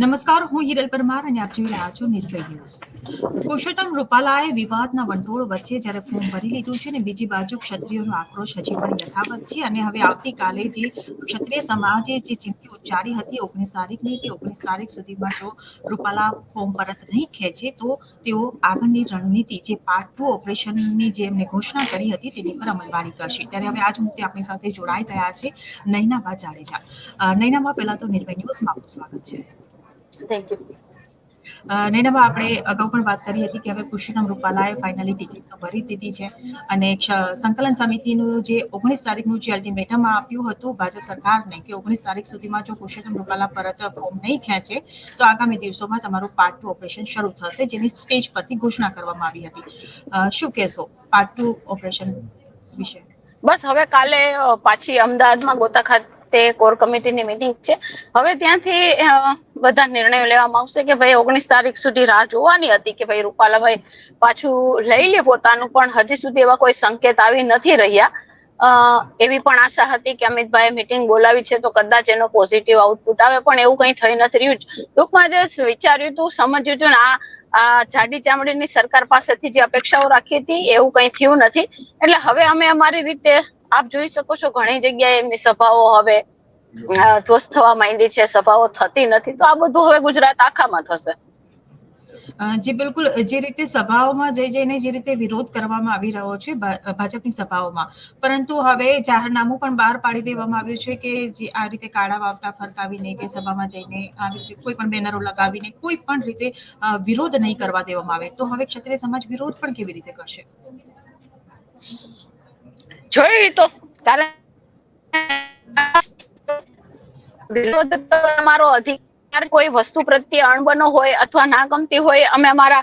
નમસ્કાર, હું હિરલ પરમાર અને આપ જોઈ રહ્યા છો નિર્ભય ન્યૂઝ. પુરુષોત્તમ રૂપાલાએ વિવાદના વંટોળ વચ્ચે જ્યારે ફોર્મ ભરી લીધું છે ને, બીજી બાજુ ક્ષત્રિયોનો આક્રોશ હજી પણ યથાવત છે અને હવે આવતીકાલે જે ક્ષત્રિય સમાજે જે ચીમકી ઉચ્ચારી હતી ઓગણીસ તારીખની કે ઓગણીસ તારીખ સુધીમાં જો રૂપાલા ફોર્મ પરત નહીં ખેંચે, તો તેઓ આગળની રણનીતિ, જે પાર્ટ ટુ ઓપરેશનની જે એમને ઘોષણા કરી હતી તેની પર અમલવારી કરશે. ત્યારે હવે આજ મુદ્દે આપણી સાથે જોડાઈ ગયા છે નૈનાબા જાડેજા નૈનામાં પહેલા તો નિર્ભય ન્યૂઝમાં આપનું સ્વાગત છે. થેન્ક યુ નૈનાબા આપણે અગાઉ પણ વાત કરી હતી કે હવે પુરુષોત્તમ રૂપાલાએ ફાઇનલી ટિકિટ ભરી દીધી છે અને સંકલન સમિતિનું જે ઓગણીસ તારીખનું જે અલ્ટિમેટમ આપ્યું હતું ભાજપ સરકારને કે ઓગણીસ તારીખ સુધીમાં જો પુરુષોત્તમ રૂપાલા પરત ફોર્મ નહીં ખેંચે તો આગામી દિવસોમાં તમારું પાર્ટ ટુ ઓપરેશન શરૂ થશે જેની સ્ટેજ પરથી ઘોષણા કરવામાં આવી હતી. શું કહેશો પાર્ટ ટુ ઓપરેશન વિશે? બસ હવે કાલે પાછી અમદાવાદમાં ગોતા ખાતે કોર કમિટીની મિટિંગ છે. હવે ત્યાંથી બધા નિર્ણયો લેવામાં આવશે કે ભાઈ ઓગણીસ તારીખ સુધી રાહ જોવાની હતી કે ભાઈ રૂપાલાભાઈ પાછું લઈ લે પોતાનું, પણ હજી સુધી એવા કોઈ સંકેત આવી નથી રહ્યા. એવી પણ આશા હતી કે અમિતભાઈ મિટિંગ બોલાવી છે તો કદાચ એનો પોઝિટિવ આઉટપુટ આવે, પણ એવું કંઈ થઈ નથી રહ્યું ટૂંકમાં જે વિચાર્યું હતું, સમજ્યું હતું આ આ જાડી ચામડીની સરકાર પાસેથી જે અપેક્ષાઓ રાખી હતી, એવું કંઈ થયું નથી. એટલે હવે અમે અમારી રીતે આપ જોઈ શકો છો ઘણી જગ્યાએ એમની સભાઓ હવે ધ્વસ્ત થવા માંડી છે, સભાઓ થતી નથી. તો આ બધું હવે ગુજરાત આખામાં થશે. જે, બિલકુલ. જે રીતે સભાઓમાં જઈ જઈને જે રીતે વિરોધ કરવામાં આવી રહ્યો છે ભાજપની સભાઓમાં. પરંતુ હવે જાહેરનામું પણ બહાર પાડી દેવામાં આવ્યું છે કે જે આ રીતે કાળા વાવટા ફરકાવીને કે સભામાં જઈને આવી રીતે કોઈ પણ બેનરો લગાવીને કોઈ પણ રીતે વિરોધ નહીં કરવા દેવામાં આવે. તો હવે ક્ષત્રિય સમાજ વિરોધ પણ કેવી રીતે કરશે? જોઈ કારણ વિરોધ અમારો અધિકાર, કોઈ વસ્તુ પ્રત્યે અણબનો હોય અથવા ના ગમતી હોય, અમે અમારા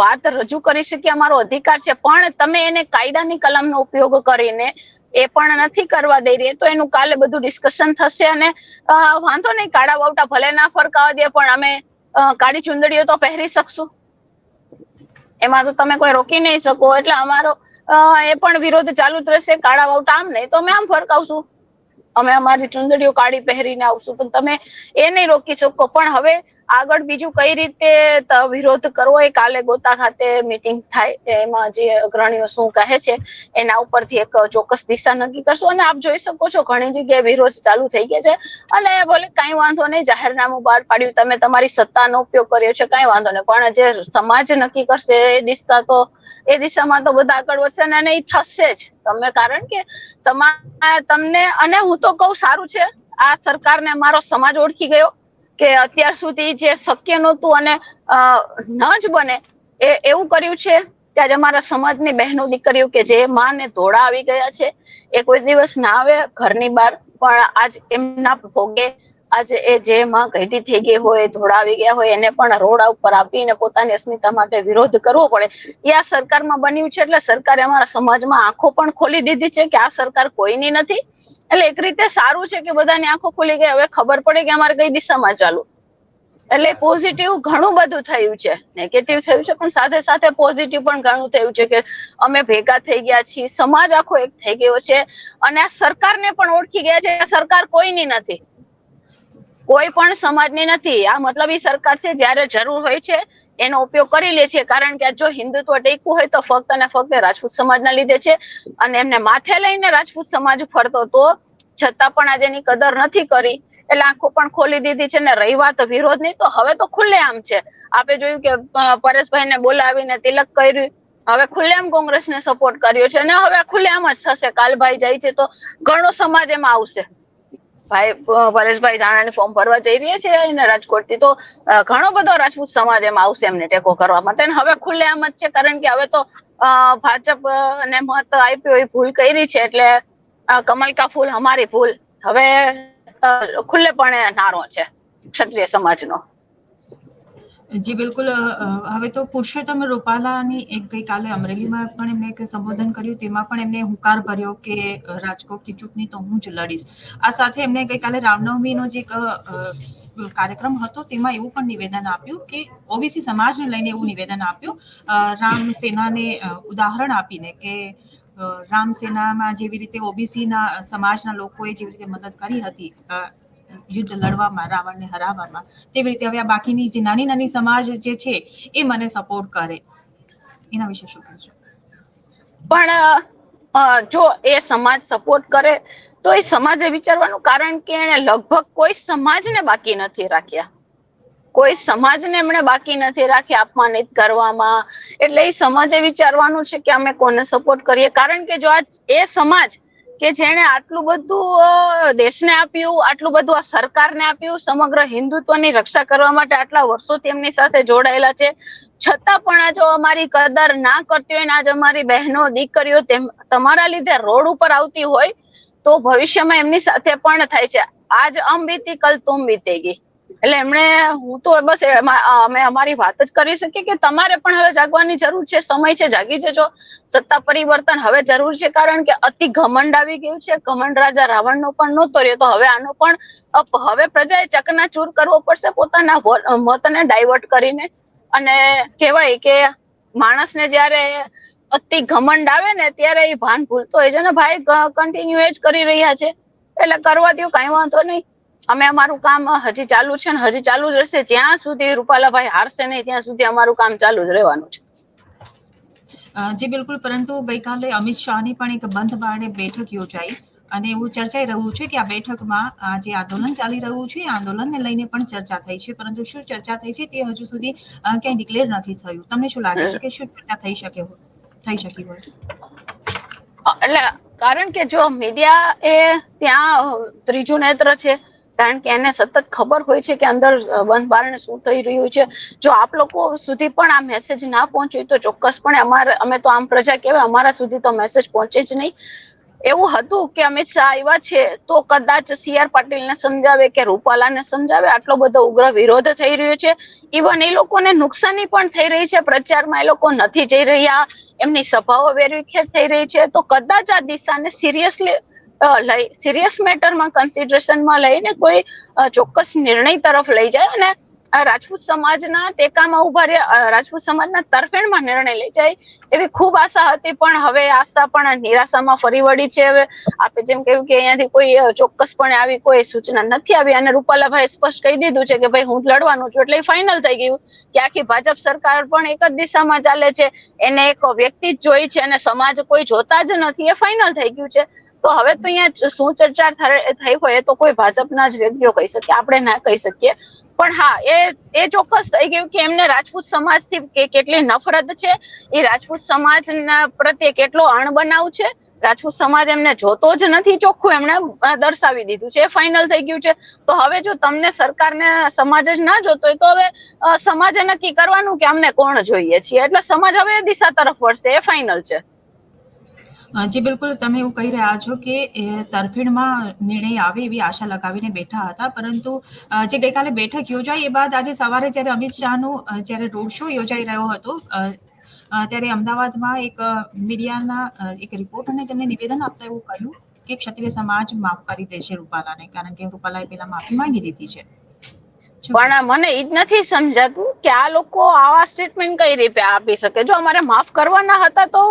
વાત રજૂ કરી શકીએ, અમારો અધિકાર છે. પણ તમે એને કાયદાની કલમનો ઉપયોગ કરીને એ પણ નથી કરવા દઈ રહી. તો એનું કાલે બધું ડિસ્કશન થશે અને વાંધો નહીં, કાળા બાવટા ભલે ના ફરકાવા દે, પણ અમે કાળી ચુંદડીઓ તો પહેરી શકશું. એમાં તો તમે કોઈ રોકી નહીં શકો. એટલે અમારો એ પણ વિરોધ ચાલુ જ રહેશે. કાળા વાવટા આમ નહીં તો અમે આમ ફરકાવશું. અમે અમારી ચુંદડીઓ કાઢી પહેરીને આવશું. પણ તમે એ નહીં રોકી શકો. પણ હવે આગળ બીજું કઈ રીતે વિરોધ કરવો એ કાલે ગોતા ખાતે મીટિંગ થાય. એમાં જે અગ્રણીઓ શું કહે છે, એના ઉપરથી એક ચોક્કસ દિશા નક્કી કરશું. અને આપ જોઈ શકો છો ઘણી જગ્યાએ વિરોધ ચાલુ થઈ ગયા છે. અને ભલે કાંઈ વાંધો નહીં, જાહેરનામું બહાર પાડ્યું. તમે તમારી સત્તાનો ઉપયોગ કર્યો છે, કાંઈ વાંધો નહીં. પણ જે સમાજ નક્કી કરશે, એ દિશા તો, એ દિશામાં તો બધા આગળ વધશે અને એ થશે જ. તમે કારણ કે તમા, તમને અને હું તો કઉ સારું છે. આ સરકારને મારો સમાજ ઓળખી ગયો કે અત્યાર સુધી જે શક્ય નહોતું અને ન જ બને એ, એવું કર્યું છે આજે અમારા સમાજની બહેનો દીકરીઓ કે જે માં ને ધોળા આવી ગયા છે, એ કોઈ દિવસ ના આવે ઘરની બહાર. પણ આજ એમના ભોગે આજે એ જે માં ઘટી થઈ ગઈ હોય, ધોળાવી ગયા હોય, એને પણ રોડ ઉપર આપીને પોતાની અસ્મિતા માટે વિરોધ કરવો પડે. એ આ સરકારમાં બન્યું છે એટલે સરકારે અમારા સમાજમાં આંખો પણ ખોલી દીધી છે કે આ સરકાર કોઈની નથી. એટલે એક રીતે સારું છે કે બધાની આંખો ખુલી ગઈ. હવે ખબર પડે કે અમારે કઈ દિશામાં ચાલુ એટલે પોઝિટિવ ઘણું બધું થયું છે. નેગેટિવ થયું છે, પણ સાથે સાથે પોઝિટિવ પણ ઘણું થયું છે કે અમે ભેગા થઈ ગયા છીએ. સમાજ આખો એક થઈ ગયો છે. અને આ સરકારને પણ ઓળખી ગયા છે સરકાર કોઈની નથી. કોઈ પણ સમાજની નથી. આ મતલબી સરકાર છે, જ્યારે જરૂર હોય છે, એનો ઉપયોગ કરી લે છે. કારણ કે જો હિન્દુત્વ ટેકવું હોય તો ફક્ત અને ફક્ત રાજપૂત સમાજના લીધે છે અને એમને માથે લઈને રાજપૂત સમાજ ફરતો તો છતાં પણ આજે એની કદર નથી કરી. એટલે આંખો પણ ખોલી દીધી છે ને રહી વાત વિરોધની તો હવે તો ખુલ્લેઆમ છે. આપે જોયું કે પરેશભાઈને બોલાવીને તિલક કર્યું. હવે ખુલ્લેઆમ કોંગ્રેસને સપોર્ટ કર્યો છે અને હવે ખુલ્લેઆમ જ થશે. કાલભાઈ જાય છે તો ઘણો સમાજ એમાં આવશે. ભાઈ પરેશભાઈ જાણાની ફોર્મ ભરવા જઈ રહ્યા છે અને રાજકોટથી. તો ઘણો બધો રાજપૂત સમાજ એમાં આવશે એમને ટેકો કરવા માટે. હવે ખુલ્લેઆમ જ છે, કારણ કે હવે તો ભાજપ ને મત આપ્યો એ ભૂલ કરી છે એટલે કમલ કા ફૂલ, અમારી ભૂલ. હવે ખુલ્લેપણે નારો છે ક્ષત્રિય સમાજનો. જી, બિલકુલ હવે તો પુરુષોત્તમ રૂપાલાની એક ગઈકાલે અમરેલીમાં પણ એમણે એક સંબોધન કર્યું, તેમાં પણ એમને હુંકાર ભર્યો કે રાજકોટથી ચૂંટણી તો હું જ લડીશ. આ સાથે એમણે ગઈકાલે રામનવમીનો જે એક કાર્યક્રમ હતો, તેમાં એવું પણ નિવેદન આપ્યું કે, ઓબીસી સમાજને લઈને એવું નિવેદન આપ્યું રામ સેનાને ઉદાહરણ આપીને કે રામ સેનામાં જેવી રીતે ઓબીસીના સમાજના લોકોએ જેવી રીતે મદદ કરી હતી યુદ્ધ લડવામાં, રાવણને હરાવવામાં. તેવી રીતે હવે આ બાકીની જે નાની નાની સમાજ જે છે, એ મને સપોર્ટ કરે. એના વિશે શું કહેશો? પણ જો એ સમાજ સપોર્ટ કરે, તો એ સમાજે વિચારવાનું કારણ કે એને લગભગ કોઈ સમાજને બાકી નથી રાખ્યા. કોઈ સમાજને એમણે બાકી નથી રાખ્યા અપમાનિત કરવામાં. એટલે એ સમાજે વિચારવાનું છે કે અમે કોને સપોર્ટ કરીએ. કારણ કે જો આ એ સમાજ કે જેણે આટલું બધું દેશને આપ્યું, આટલું બધું આ સરકારને આપ્યું, સમગ્ર હિન્દુત્વની રક્ષા કરવા માટે આટલા વર્ષોથી એમની સાથે જોડાયેલા છે. છતાં પણ આ જો અમારી કદર ના કરતી હોય ને આજ અમારી બહેનો, દીકરીઓ તેમ, તમારા લીધે રોડ ઉપર આવતી હોય, તો ભવિષ્યમાં એમની સાથે પણ થાય છે. આજ અમ બીતી કલ તુમ બીતેગી એટલે એમણે, હું તો બસ અમે અમારી વાત જ કરી શકીએ કે તમારે પણ હવે જાગવાની જરૂર છે, સમય છે, જાગી જજો. સત્તા પરિવર્તન હવે જરૂર છે, કારણ કે અતિ ઘમંડ આવી ગયું છે. ઘમંડ રાજા રાવણનો પણ નહોતો રહ્યો, તો હવે આનો પણ હવે પ્રજાએ ચકનાચૂર કરવો પડશે પોતાના મતને ડાયવર્ટ કરીને. અને કહેવાય કે માણસને જ્યારે અતિ ઘમંડ આવે ને, ત્યારે એ ભાન ભૂલતો હોય છે. ને ભાઈ કન્ટિન્યુ એ જ કરી રહ્યા છે. એટલે કરવા દો કઈ વાંધો નહીં. અમે અમારું કામ હજી ચાલુ છે ને હજી ચાલુ જ રહેશે. જ્યાં સુધી રૂપાલાભાઈ હારશે નહીં ત્યાં સુધી અમારું કામ ચાલુ જ રહેવાનું છે. જી બિલકુલ પરંતુ ગઈકાલે અમિત શાહની પણ એક બંધ બારણે બેઠક યોજાઈ અને એવું ચર્ચાઈ રહ્યું છે કે આ બેઠકમાં આ જે આંદોલન ચાલી રહ્યું છે આંદોલનને લઈને પણ ચર્ચા થઈ છે. પરંતુ શું ચર્ચા થઈ છે તે હજુ સુધી ક્યાંય ડિક્લેર નથી થયું. તમને શું લાગે છે કે શું ચર્ચા થઈ શકે થઈ શકી હોય? એટલે કારણ કે જો મીડિયા એ ત્યાં ત્રીજું નેત્ર છે કારણ કે એને સતત ખબર હોય છે કે અંદર બંધ શું થઈ રહ્યું છે. જો આપ લોકો સુધી પણ આ મેસેજ ના પહોંચ્યું તો ચોક્કસપણે અમારે, અમે તો આમ પ્રજા કહેવાય, અમારા સુધી તો મેસેજ પહોંચે જ નહીં. એવું હતું કે અમિત શાહ આવ્યા છે તો કદાચ સી આર પાટીલને સમજાવે કે રૂપાલાને સમજાવે? આટલો બધો ઉગ્ર વિરોધ થઈ રહ્યો છે. ઇવન એ લોકોને નુકસાની પણ થઈ રહી છે. પ્રચારમાં એ લોકો નથી જઈ રહ્યા. એમની સભાઓ વેરવિખેર થઈ રહી છે. તો કદાચ આ દિશાને સિરિયસલી લઈ સિરિયસ મેટરમાં કન્સિડરેશનમાં લઈને કોઈ ચોક્કસ નિર્ણય તરફ લઈ જાય અને રાજપૂત સમાજના ટેકામાં ઊભા રહે રાજપૂત સમાજના તરફેણમાં નિર્ણય લઈ જાય, એવી ખૂબ આશા હતી, પણ હવે આશા પણ નિરાશામાં ફરી વળી છે. હવે આપે જેમ કહ્યું કે અહીંયાથી કોઈ ચોક્કસપણે આવી કોઈ સૂચના નથી આવી અને રૂપાલાભાઈ સ્પષ્ટ કહી દીધું છે કે ભાઈ હું લડવાનું છું એટલે ફાઇનલ થઈ ગયું કે આખી ભાજપ સરકાર પણ એક જ દિશામાં ચાલે છે. એને એક વ્યક્તિ જ જોઈ છે અને સમાજ કોઈ જોતા જ નથી, એ ફાઇનલ થઈ ગયું છે. તો હવે તો અહીંયા શું ચર્ચા થઈ હોય તો કોઈ ભાજપના જ વ્યક્તિઓ કહી શકે, આપણે ના કહી શકીએ. પણ હા, એ એ ચોક્કસ થઈ ગયું કે એમને રાજપૂત સમાજથી કેટલી નફરત છે, એ રાજપૂત સમાજના પ્રત્યે કેટલો અણબનાવ છે, રાજપૂત સમાજ એમને જોતો જ નથી ચોખ્ખું, એમણે દર્શાવી દીધું છે, એ ફાઇનલ થઈ ગયું છે. તો હવે જો તમને સરકારને સમાજ જ ના જોતો હોય તો હવે સમાજે નક્કી કરવાનું કે અમને કોણ જોઈએ છીએ. એટલે સમાજ હવે દિશા તરફ વળશે, એ ફાઇનલ છે. જી બિલકુલ, તમે એવું કહી રહ્યા છો કે તરફેણમાં નિર્ણય આવે એવી આશા લગાવીને બેઠા હતા. પરંતુ જે ગઈકાલે બેઠક યોજાઈ એ બાદ આજે સવારે જ્યારે અમિત શાહનું જ્યારે રોડ શો યોજાઈ રહ્યો હતો ત્યારે અમદાવાદમાં એક મીડિયાના એક રિપોર્ટ અને તેમને નિવેદન આપતા એવું કહ્યું કે ક્ષત્રિય સમાજ માફ કરી દેશે રૂપાલાને, કારણ કે રૂપાલાએ પેલા માફી માંગી લીધી છે. પણ મને એ જ નથી સમજાતું કે આ લોકો આવા સ્ટેટમેન્ટ કઈ રીતે આપી શકે? જો અમારે માફ કરવાના હતા તો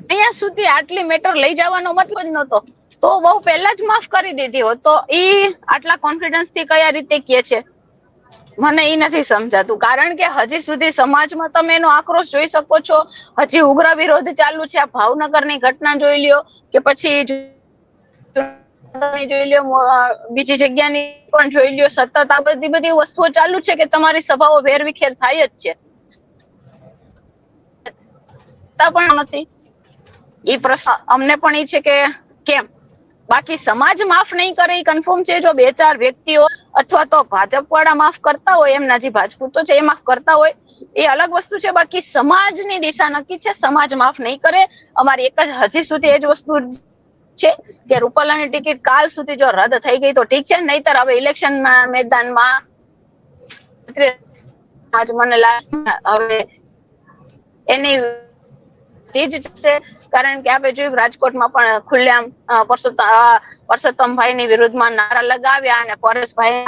અહીંયા સુધી આટલી મેટર લઈ જવાનો મતલબ જ નહોતો. તો બહુ પહેલા જ માફ કરી દીધી હોત. તો ઈ આટલા કોન્ફિડન્સથી કયા રીતે કે છે? મને એ નથી સમજાતું. કારણ કે હજી સુધી સમાજમાં તમે એનો આક્રોશ જોઈ શકો છો. હજી ઉગ્ર વિરોધ ચાલુ છે. આ ભાવનગરની ઘટના જોઈ લ્યો કે પછી જોઈ લ્યો બીજી જગ્યાની પણ જોઈ લ્યો. સતત આ બધી બધી વસ્તુઓ ચાલુ છે કે તમારી સભાઓ વેરવિખેર થાય જ છે. પણ નથી. ઈ પ્રશ્ન અમને પણ એ છે કે કેમ? બાકી સમાજ માફ નહીં કરે એ કન્ફર્મ છે, જો બે ચાર વ્યક્તિઓ અથવા તો ભાજપ વાળા માફ કરતા હોય એમના જે ભાજપૂતો છે, એ માફ કરતા હોય, એ અલગ વસ્તુ છે. બાકી સમાજની દિશા નક્કી છે, સમાજ માફ નહીં કરે. અમારી એક જ હજી સુધી એ જ વસ્તુ છે કે રૂપાલાની ટિકિટ કાલ સુધી જો રદ થઈ ગઈ તો ઠીક છે, નહીતર હવે ઇલેક્શન ના મેદાનમાં આજ મને લાગે હવે એની તે છે, કારણ કે આપણે જોયું રાજકોટમાં પણ ખુલ્લેઆમ પરસોત્તમભાઈની વિરુદ્ધમાં નારા લગાવ્યા અને પરેશભાઈ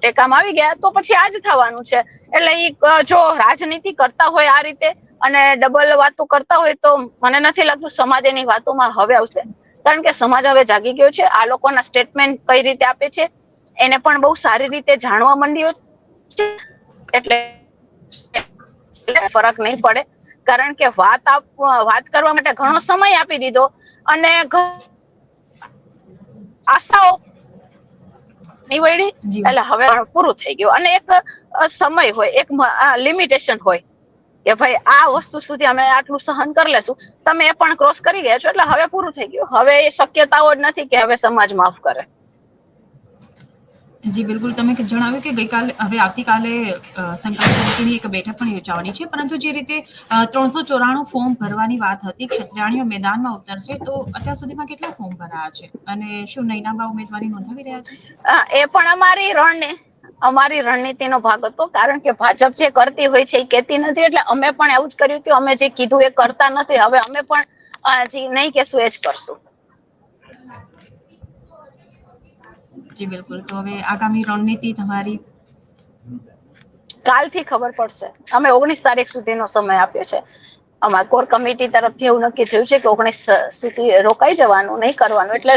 ટેકામાં આવી ગયા. તો પછી આ જ થવાનું છે. એટલે એ જો રાજનીતિ કરતા હોય આ રીતે અને ડબલ વાતો કરતા હોય તો મને નથી લાગતું સમાજ એની વાતોમાં હવે આવશે. કારણ કે સમાજ હવે જાગી ગયો છે. આ લોકોના સ્ટેટમેન્ટ કઈ રીતે આપે છે, એને પણ બહુ સારી રીતે જાણવા માંડ્યો છે. એટલે ફરક નહીં પડે. કારણ કે વાત વાત કરવા માટે ઘણો સમય આપી દીધો અને આશાઓ નિવડી એટલે હવે પૂરું થઈ ગયું અને એક સમય હોય એક લિમિટેશન હોય કે ભાઈ આ વસ્તુ સુધી અમે આટલું સહન કરી લેશું. તમે એ પણ ક્રોસ કરી ગયા છો એટલે હવે પૂરું થઈ ગયું. હવે એ શક્યતાઓ જ નથી કે હવે સમાજ માફ કરે. જી, બિલકુલ. તમે જણાવ્યું કે ગઈકાલે, હવે આવતીકાલે સંકલ્પ સમિતિની એક બેઠક પણ યોજાવાની છે. પરંતુ જે રીતે ત્રણસો ચોરાણું ફોર્મ ભરવાની વાત હતી, ક્ષત્રિયાણીઓ મેદાનમાં ઉતરશે, તો અત્યાર સુધીમાં કેટલા ફોર્મ ભરાયા છે? અને શું નૈનાબા ઉમેદવારી નોંધાવી રહ્યા છે? એ પણ અમારી રણને, અમારી રણનીતિનો ભાગ હતો. કારણ કે ભાજપ જે કરતી હોય છે, એ કહેતી નથી. એટલે અમે પણ એવું જ કર્યું કે અમે જે કીધું એ કરતા નથી. હવે અમે પણ જે નહીં કહેશું, એ જ કરશું. જી, બિલકુલ. તો હવે આગામી રણનીતિ તમારી? કાલથી ખબર પડશે. અમે ઓગણીસ તારીખ સુધીનો સમય આપ્યો છે. અમારા કોર કમિટી તરફથી એવું નક્કી થયું છે કે ઓગણીસ સુધી રોકાઈ જવાનું, નહીં કરવાનું. એટલે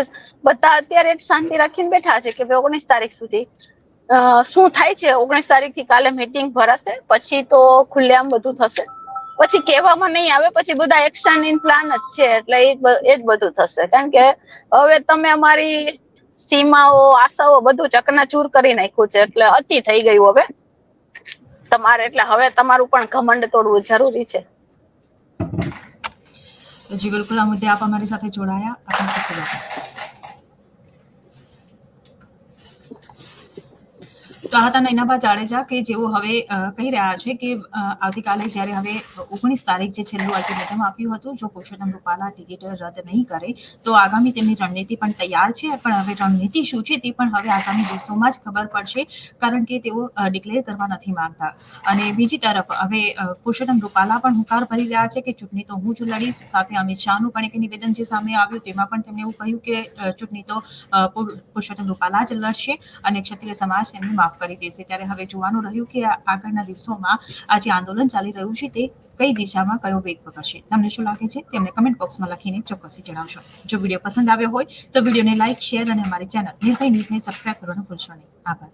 બધા અત્યારે શાંતિ રાખીને બેઠા છે કે ભાઈ ઓગણીસ તારીખ સુધી શું થાય છે? ઓગણીસ તારીખથી કાલે મીટિંગ ભરાશે, પછી તો ખુલ્લેઆમ બધું થશે. પછી કહેવામાં નહીં આવે, પછી બધા એક્શન ઇન પ્લાન જ છે. એટલે એ જ બધું થશે. કારણ કે હવે તમે અમારી સીમાઓ, આશાઓ બધું ચકનાચૂર કરી નાખ્યું છે એટલે અતિ થઈ ગયું હવે. તમારે એટલે હવે તમારું પણ ઘમંડ તોડવું જરૂરી છે. જી, બિલકુલ. આ મુદ્દે આપ અમારી સાથે જોડાયા. આપનો ખૂબ આભાર. તો આ હતા નૈનાબા જાડેજા કે જેઓ હવે કહી રહ્યા છે કે આવતીકાલે જ્યારે હવે ઓગણીસ તારીખ જે છેલ્લું અલ્ટિમેટમ આપ્યું હતું, જો પુરુષોત્તમ રૂપાલા ટિકિટ રદ નહીં કરે, તો આગામી તેમની રણનીતિ પણ તૈયાર છે. પણ હવે રણનીતિ શું છે તે પણ હવે આગામી દિવસોમાં જ ખબર પડશે, કારણ કે તેઓ ડિક્લેર કરવા નથી માંગતા. અને બીજી તરફ, હવે પુરુષોત્તમ રૂપાલા પણ હુંકાર ભરી રહ્યા છે કે ચૂંટણી તો હું જ લડીશ, સાથે અમિત શાહનું પણ એક નિવેદન જે સામે આવ્યું તેમાં પણ તેમણે એવું કહ્યું કે ચૂંટણી તો પુરુષોત્તમ રૂપાલા જ લડશે અને ક્ષત્રિય સમાજ તેમને માફ કરી દેશે ત્યારે હવે જોવાનું રહ્યું કે આગળના દિવસોમાં આ જે આંદોલન ચાલી રહ્યું છે તે કઈ દિશામાં કયો વેગ પકડશે. તમને શું લાગે છે? તેમને કમેન્ટ બોક્સમાં લખીને ચોક્કસથી જણાવશો. જો વીડિયો પસંદ આવ્યો હોય તો વિડીયોને લાઇક શેર અને અમારી ચેનલ નિર્ભય ન્યૂઝને સબસ્ક્રાઇબ કરવાનું ભૂલશો નહીં. આભાર.